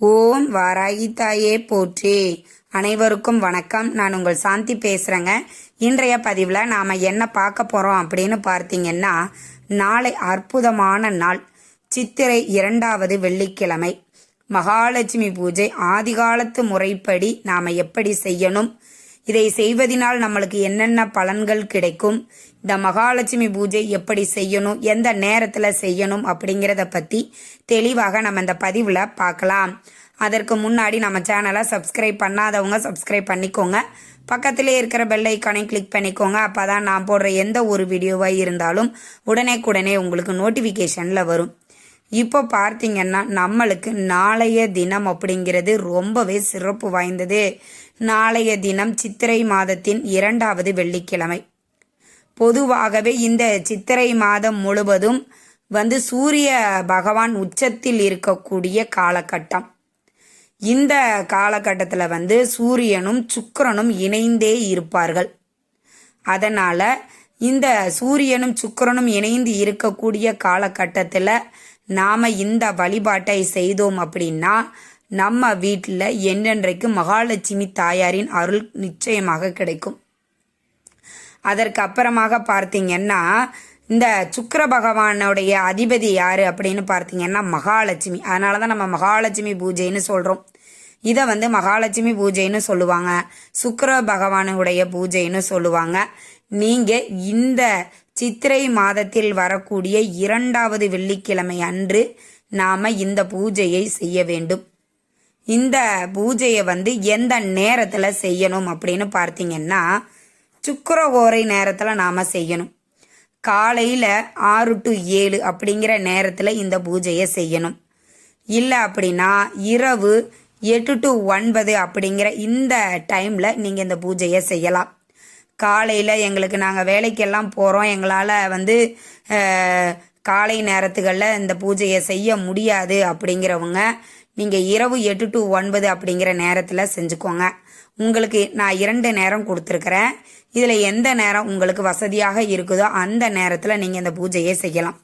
ஓம் வாராகி தாயே போற்றி. அனைவருக்கும் வணக்கம். நான் உங்கள் சாந்தி பேசுகிறேங்க இன்றைய பதிவில் நாம் என்ன பார்க்க போகிறோம் அப்படின்னு பார்த்தீங்கன்னா நாளை அற்புதமான நாள். சித்திரை இரண்டாவது வெள்ளிக்கிழமை. மகாலட்சுமி பூஜை ஆதிகாலத்து முறைப்படி நாம் எப்படி செய்யணும்? இதை செய்வதனால் நம்மளுக்கு என்னென்ன பலன்கள் கிடைக்கும்? இந்த மகாலட்சுமி பூஜை எப்படி செய்யணும்? எந்த நேரத்தில் செய்யணும்? அப்படிங்கிறத பற்றி தெளிவாக நம்ம இந்த பதிவில் பார்க்கலாம். அதற்கு முன்னாடி நம்ம சேனலை சப்ஸ்கிரைப் பண்ணாதவங்க சப்ஸ்கிரைப் பண்ணிக்கோங்க. பக்கத்திலே இருக்கிற பெல் ஐக்கானை கிளிக் பண்ணிக்கோங்க. அப்போ தான் நான் போடுற எந்த ஒரு வீடியோவாக இருந்தாலும் உடனே உங்களுக்கு நோட்டிஃபிகேஷனில் வரும். இப்போ பார்த்தீங்கன்னா நம்மளுக்கு நாளைய தினம் அப்படிங்கிறது ரொம்பவே சிறப்பு வாய்ந்தது. நாளைய தினம் சித்திரை மாதத்தின் இரண்டாவது வெள்ளிக்கிழமை. பொதுவாகவே இந்த சித்திரை மாதம் முழுவதும் வந்து சூரிய பகவான் உச்சத்தில் இருக்கக்கூடிய காலகட்டம். இந்த காலகட்டத்தில் வந்து சூரியனும் சுக்கிரனும் இணைந்தே இருப்பார்கள். அதனால் இந்த சூரியனும் சுக்கிரனும் இணைந்து இருக்கக்கூடிய காலகட்டத்தில் நாம் இந்த வழிபாட்டை செய்தோம் அப்படின்னா நம்ம வீட்டில் என்னென்றைக்கு மகாலட்சுமி தாயாரின் அருள் நிச்சயமாக கிடைக்கும். அதற்கு அப்புறமாக பார்த்தீங்கன்னா இந்த சுக்கர பகவானுடைய அதிபதி யார் அப்படின்னு பார்த்தீங்கன்னா மகாலட்சுமி. அதனால தான் நம்ம மகாலட்சுமி பூஜைன்னு சொல்கிறோம் இதை வந்து மகாலட்சுமி பூஜைன்னு சொல்லுவாங்க. சுக்கர பகவானுடைய பூஜைன்னு சொல்லுவாங்க. நீங்கள் இந்த சித்திரை மாதத்தில் வரக்கூடிய இரண்டாவது வெள்ளிக்கிழமை அன்று நாம் இந்த பூஜையை செய்ய வேண்டும். இந்த பூஜையை வந்து எந்த நேரத்தில் செய்யணும் அப்படின்னு பார்த்தீங்கன்னா சுக்கரகோரை நேரத்தில் நாம் செய்யணும். காலையில் ஆறு டு ஏழு அப்படிங்கிற நேரத்தில் இந்த பூஜையை செய்யணும். இல்லை அப்படின்னா இரவு எட்டு டு ஒன்பது அப்படிங்கிற இந்த டைமில் நீங்கள் இந்த பூஜையை செய்யலாம். காலையில் எங்களுக்கு நாங்கள் வேலைக்கெல்லாம் போகிறோம் எங்களால் வந்து காலை நேரத்துகளில் இந்த பூஜையை செய்ய முடியாது அப்படிங்கிறவங்க நீங்கள் இரவு எட்டு டு ஒன்பது அப்படிங்கிற நேரத்தில் செஞ்சுக்கோங்க. உங்களுக்கு நான் இரண்டு நேரம் கொடுத்துருக்குறேன். இதில் எந்த நேரம் உங்களுக்கு வசதியாக இருக்குதோ அந்த நேரத்தில் நீங்கள் இந்த பூஜையை செய்யலாம்.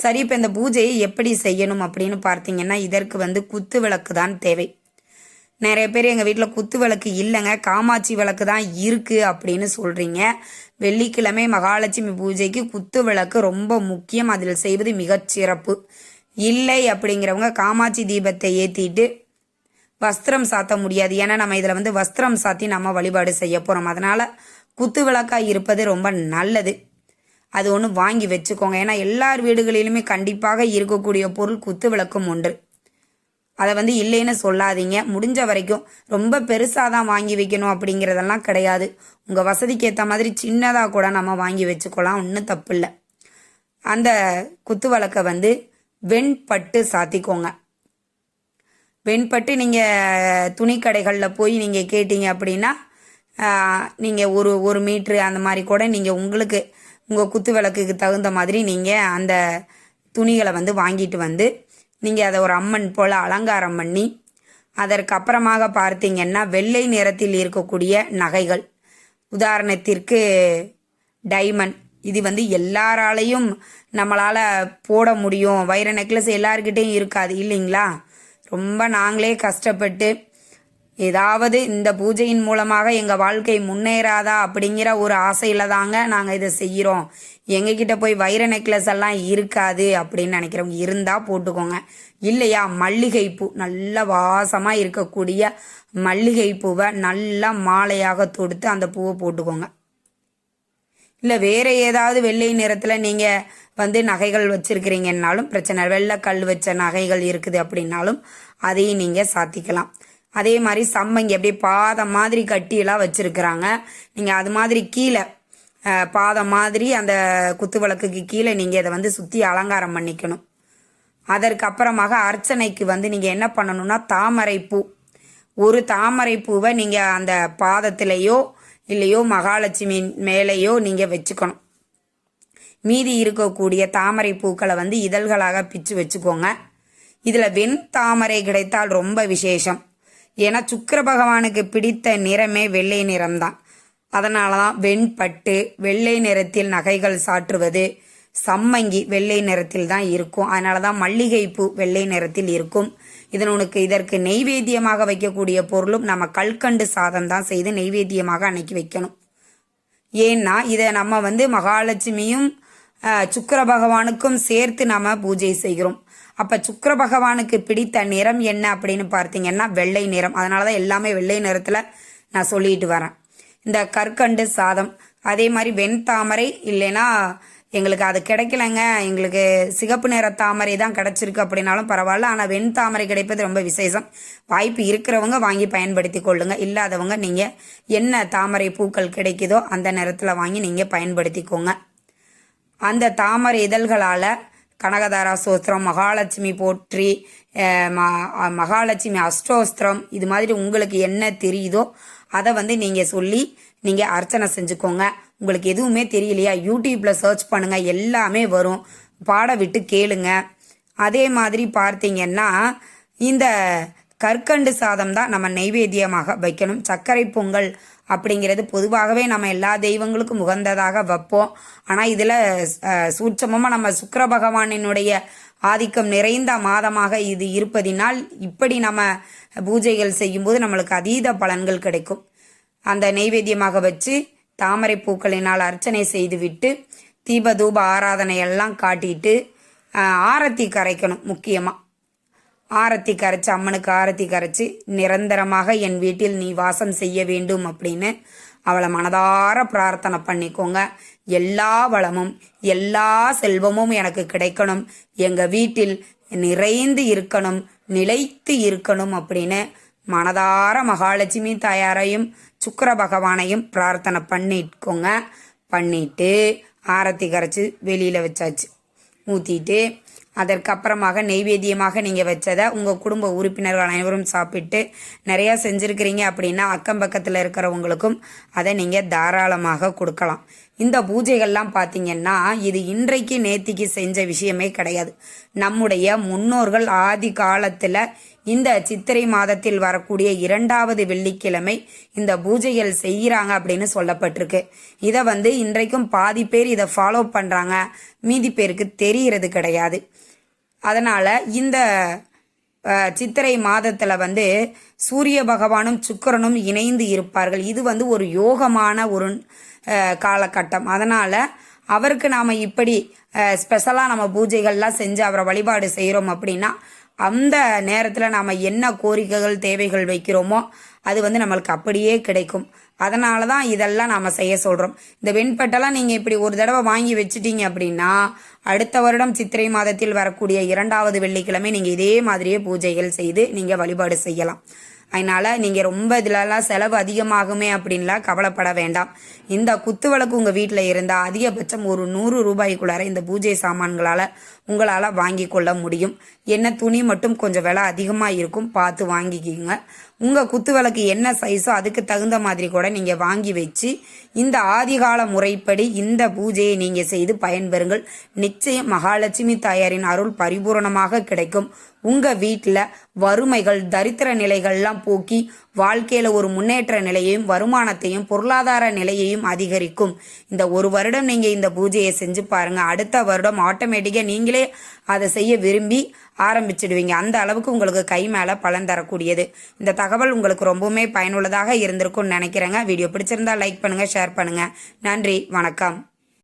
சரி இப்போ இந்த பூஜையை எப்படி செய்யணும் அப்படின்னு பார்த்தீங்கன்னா இதற்கு வந்து குத்து விளக்கு தான் தேவை. நிறைய பேர் எங்கள் வீட்டில் குத்து விளக்கு இல்லைங்க. காமாட்சி விளக்கு தான் இருக்குது அப்படின்னு சொல்கிறீங்க வெள்ளிக்கிழமை மகாலட்சுமி பூஜைக்கு குத்து விளக்கு ரொம்ப முக்கியம். அதில் செய்வது மிகச்சிறப்பு இல்லை அப்படிங்கிறவங்க காமாட்சி தீபத்தை ஏற்றிட்டு வஸ்திரம் சாத்த முடியாது. ஏன்னா நம்ம இதில் வந்து வஸ்திரம் சாத்தி நம்ம வழிபாடு செய்ய போகிறோம் அதனால் குத்து விளக்காக இருப்பது ரொம்ப நல்லது. அது ஒன்று வாங்கி வச்சுக்கோங்க. ஏன்னா எல்லார் வீடுகளிலுமே கண்டிப்பாக இருக்கக்கூடிய பொருள் குத்து விளக்கும் ஒன்று. அதை வந்து இல்லைன்னு சொல்லாதீங்க. முடிஞ்ச வரைக்கும் ரொம்ப பெருசாக தான் வாங்கி வைக்கணும் அப்படிங்கிறதெல்லாம் கிடையாது. உங்கள் வசதிக்கு ஏற்ற மாதிரி சின்னதாக கூட நம்ம வாங்கி வச்சுக்கலாம். ஒன்றும் தப்பு இல்லை. அந்த குத்து விளக்கை வந்து வெண்பட்டு சாத்திக்கோங்க. வெண்பட்டு நீங்கள் துணி கடைகளில் போய் நீங்கள் கேட்டீங்க அப்படின்னா நீங்கள் ஒரு ஒரு மீட்ரு அந்த மாதிரி கூட நீங்கள் உங்களுக்கு உங்கள் குத்து விளக்குக்கு தகுந்த மாதிரி நீங்கள் அந்த துணிகளை வந்து வாங்கிட்டு வந்து நீங்கள் அதை ஒரு அம்மன் போல் அலங்காரம் பண்ணி அதற்கு அப்புறமாக பார்த்தீங்கன்னா வெள்ளை நிறத்தில் இருக்கக்கூடிய நகைகள். உதாரணத்திற்கு டைமண்ட். இது வந்து எல்லாராலையும் நம்மளால் போட முடியும். வைர நெக்லஸ் எல்லாருக்கிட்டேயும் இருக்காது இல்லைங்களா? ரொம்ப நாங்களே கஷ்டப்பட்டு ஏதாவது இந்த பூஜையின் மூலமாக எங்கள் வாழ்க்கை முன்னேறாதா அப்படிங்கிற ஒரு ஆசையில் தாங்க நாங்கள் இதை செய்கிறோம் எங்ககிட்ட போய் வைர நெக்லஸ் எல்லாம் இருக்காது அப்படின்னு நினைக்கிறவங்க இருந்தால் போட்டுக்கோங்க. இல்லையா? மல்லிகைப்பூ நல்ல வாசமாக இருக்கக்கூடிய மல்லிகைப்பூவை நல்லா மாலையாக தொடுத்து அந்த பூவை போட்டுக்கோங்க. இல்லை வேறு ஏதாவது வெள்ளை நிறத்தில் நீங்கள் வந்து நகைகள் வச்சுருக்கிறீங்கன்னாலும் பிரச்சனை வெள்ளை கல் வச்ச நகைகள் இருக்குது அப்படின்னாலும் அதையும் நீங்கள் சாத்திக்கலாம். அதே மாதிரி சம்மங்கி அப்படியே பாதம் மாதிரி கட்டியெல்லாம் வச்சுருக்குறாங்க. நீங்கள் அது மாதிரி கீழே பாதம் மாதிரி அந்த குத்து விளக்குக்கு கீழே நீங்கள் இதை வந்து சுற்றி அலங்காரம் பண்ணிக்கணும். அதற்கப்புறமாக அர்ச்சனைக்கு வந்து நீங்கள் என்ன பண்ணணும்னா தாமரை பூ. ஒரு தாமரை பூவை நீங்கள் அந்த பாதத்திலேயோ இல்லையோ மகாலட்சுமி மேலேயோ நீங்கள் வச்சுக்கணும். மீதி இருக்கக்கூடிய தாமரை பூக்களை வந்து இதழ்களாக பிச்சு வச்சுக்கோங்க. இதில் வெண் தாமரை கிடைத்தால் ரொம்ப விசேஷம். ஏன்னா சுக்கர பகவானுக்கு பிடித்த நிறமே வெள்ளை நிறம்தான். அதனால தான் வெண்பட்டு வெள்ளை நிறத்தில் நகைகள் சாற்றுவது சம்மங்கி வெள்ளை நிறத்தில் தான் இருக்கும். அதனால தான் மல்லிகைப்பூ வெள்ளை நிறத்தில் இருக்கும். இதனுக்கு இதற்கு நெய்வேத்தியமாக வைக்கக்கூடிய பொருளும் நம்ம கல்கண்டு சாதம் தான் செய்து நெய்வேத்தியமாக அன்னைக்கு வைக்கணும். ஏன்னா இதை நம்ம வந்து மகாலட்சுமியும் சுக்கர சுக்கிர பகவானுக்கும் சேர்த்து நாம பூஜை செய்கிறோம். அப்ப சுக்கர பகவானுக்கு பிடித்த நிறம் என்ன அப்படின்னு பார்த்தீங்கன்னா வெள்ளை நிறம். அதனால தான் எல்லாமே வெள்ளை நிறத்துல நான் சொல்லிட்டு வரேன். இந்த கற்கண்டு சாதம் அதே மாதிரி வெண்தாமரை இல்லைன்னா எங்களுக்கு அது கிடைக்கலங்க. எங்களுக்கு சிகப்பு நிற தாமரை தான் கிடைச்சிருக்கு அப்படின்னாலும் பரவாயில்ல. ஆனால் வெண் தாமரை கிடைப்பது ரொம்ப விசேஷம். வாய்ப்பு இருக்கிறவங்க வாங்கி பயன்படுத்தி கொள்ளுங்க. இல்லாதவங்க நீங்கள் என்ன தாமரை பூக்கள் கிடைக்குதோ அந்த நிறத்தில் வாங்கி நீங்கள் பயன்படுத்திக்கோங்க. அந்த தாமரை இதழ்களால் கனகதாரா சோஸ்திரம் மகாலட்சுமி போற்றி மகாலட்சுமி அஷ்டோஸ்திரம் இது மாதிரி உங்களுக்கு என்ன தெரியுதோ அதை வந்து நீங்கள் சொல்லி நீங்கள் அர்ச்சனை செஞ்சுக்கோங்க. உங்களுக்கு எதுவுமே தெரியலையா? யூடியூப்பில் சர்ச் பண்ணுங்கள் எல்லாமே வரும். பாட விட்டு கேளுங்க. அதே மாதிரி பார்த்தீங்கன்னா இந்த கற்கண்டு சாதம் தான் நம்ம நைவேத்தியமாக வைக்கணும். சர்க்கரை பொங்கல் அப்படிங்கிறது பொதுவாகவே நம்ம எல்லா தெய்வங்களுக்கும் உகந்ததாக வைப்போம். ஆனால் இதில் சூட்சமமாக நம்ம சுக்கர பகவானினுடைய ஆதிக்கம் நிறைந்த மாதமாக இது இருப்பதினால் இப்படி நம்ம பூஜைகள் செய்யும்போது நம்மளுக்கு அதீத பலன்கள் கிடைக்கும். அந்த நெய்வேத்தியமாக வச்சு தாமரை பூக்களினால் அர்ச்சனை செய்துவிட்டு தீப தூப ஆராதனை எல்லாம் காட்டிட்டு ஆரத்தி கரைக்கணும் முக்கியமாக ஆரத்தி கரைச்சி அம்மனுக்கு ஆரத்தி கரைச்சி நிரந்தரமாக என் வீட்டில் நீ வாசம் செய்ய வேண்டும் அப்படின்னு அவளை மனதார பிரார்த்தனை பண்ணிக்கோங்க. எல்லா வளமும் எல்லா செல்வமும் எனக்கு கிடைக்கணும். எங்கள் வீட்டில் நிறைந்து இருக்கணும் நிலைத்து இருக்கணும் அப்படின்னு மனதார மகாலட்சுமி தாயாரையும் சுக்கிர பகவானையும் பிரார்த்தனை பண்ணிக்கோங்க. பண்ணிட்டு ஆரத்தி கரைச்சி வெளியில் வச்சாச்சு. ஊற்றிட்டு அதற்கப்புறமாக நெய்வேத்தியமாக நீங்கள் வச்சதை உங்கள் குடும்ப உறுப்பினர்கள் அனைவரும் சாப்பிட்டு நிறையா செஞ்சுருக்கிறீங்க அப்படின்னா அக்கம் பக்கத்தில் இருக்கிறவங்களுக்கும் அதை நீங்கள் தாராளமாக கொடுக்கலாம். இந்த பூஜைகள்லாம் பார்த்தீங்கன்னா இது இன்றைக்கு நேத்திக்கு செஞ்ச விஷயமே கிடையாது. நம்முடைய முன்னோர்கள் ஆதி காலத்தில் இந்த சித்திரை மாதத்தில் வரக்கூடிய இரண்டாவது வெள்ளிக்கிழமை இந்த பூஜைகள் செய்கிறாங்க அப்படின்னு சொல்லப்பட்டிருக்கு. இதை வந்து இன்றைக்கும் பாதி பேர் இதை ஃபாலோ பண்ணுறாங்க மீதி பேருக்கு தெரிகிறது கிடையாது. அதனால் இந்த சித்திரை மாதத்தில் வந்து சூரிய பகவானும் சுக்கரனும் இணைந்து இருப்பார்கள். இது வந்து ஒரு யோகமான ஒரு காலகட்டம். அதனால் அவருக்கு நாம் இப்படி ஸ்பெஷலாக நம்ம பூஜைகள்லாம் செஞ்சு அவரை வழிபாடு செய்கிறோம் அப்படின்னா அந்த நேரத்தில் நாம் என்ன கோரிக்கைகள் தேவைகள் வைக்கிறோமோ அது வந்து நம்மளுக்கு அப்படியே கிடைக்கும். அதனால தான் இதெல்லாம் நாம் செய்ய சொல்கிறோம் இந்த வெண்பட்டெல்லாம் நீங்கள் இப்படி ஒரு தடவை வாங்கி வச்சுட்டீங்க அப்படின்னா அடுத்த வருடம் சித்திரை மாதத்தில் வரக்கூடிய இரண்டாவது வெள்ளிக்கிழமை நீங்கள் இதே மாதிரியே பூஜைகள் செய்து நீங்கள் வழிபாடு செய்யலாம். அதனால நீங்கள் ரொம்ப இதுலலாம் செலவு அதிகமாகுமே அப்படின்லாம் கவலைப்பட வேண்டாம். இந்த குத்து விளக்கு உங்கள் வீட்டில் இருந்தால் அதிகபட்சம் ஒரு நூறு ரூபாய்க்குள்ளார இந்த பூஜை சாமான்களால் உங்களால் வாங்கி கொள்ள முடியும். என்ன துணி மட்டும் கொஞ்சம் விலை அதிகமாக இருக்கும் பார்த்து வாங்கிக்கிங்க. உங்கள் குத்து விளக்கு என்ன சைஸோ அதுக்கு தகுந்த மாதிரி கூட நீங்கள் வாங்கி வச்சு இந்த ஆதிகால முறைப்படி இந்த பூஜையை நீங்கள் செய்து பயன்பெறுங்கள். நிச்சயம் மகாலட்சுமி தாயாரின் அருள் பரிபூரணமாக கிடைக்கும். உங்கள் வீட்டில் வறுமைகள் தரித்திர நிலைகள்லாம் போக்கி வாழ்க்கையில் ஒரு முன்னேற்ற நிலையையும் வருமானத்தையும் பொருளாதார நிலையையும் அதிகரிக்கும். இந்த ஒரு வருடம் நீங்கள் இந்த பூஜையை செஞ்சு பாருங்கள் அடுத்த வருடம் ஆட்டோமேட்டிக்காக நீங்களே அதை செய்ய விரும்பி ஆரம்பிச்சிடுவீங்க. அந்த அளவுக்கு உங்களுக்கு கை மேலே பலன் தரக்கூடியது. இந்த தகவல் உங்களுக்கு ரொம்பவுமே பயனுள்ளதாக இருந்திருக்கும்னு நினைக்கிறேங்க. வீடியோ பிடிச்சிருந்தா லைக் பண்ணுங்கள் ஷேர் பண்ணுங்கள் நன்றி வணக்கம்.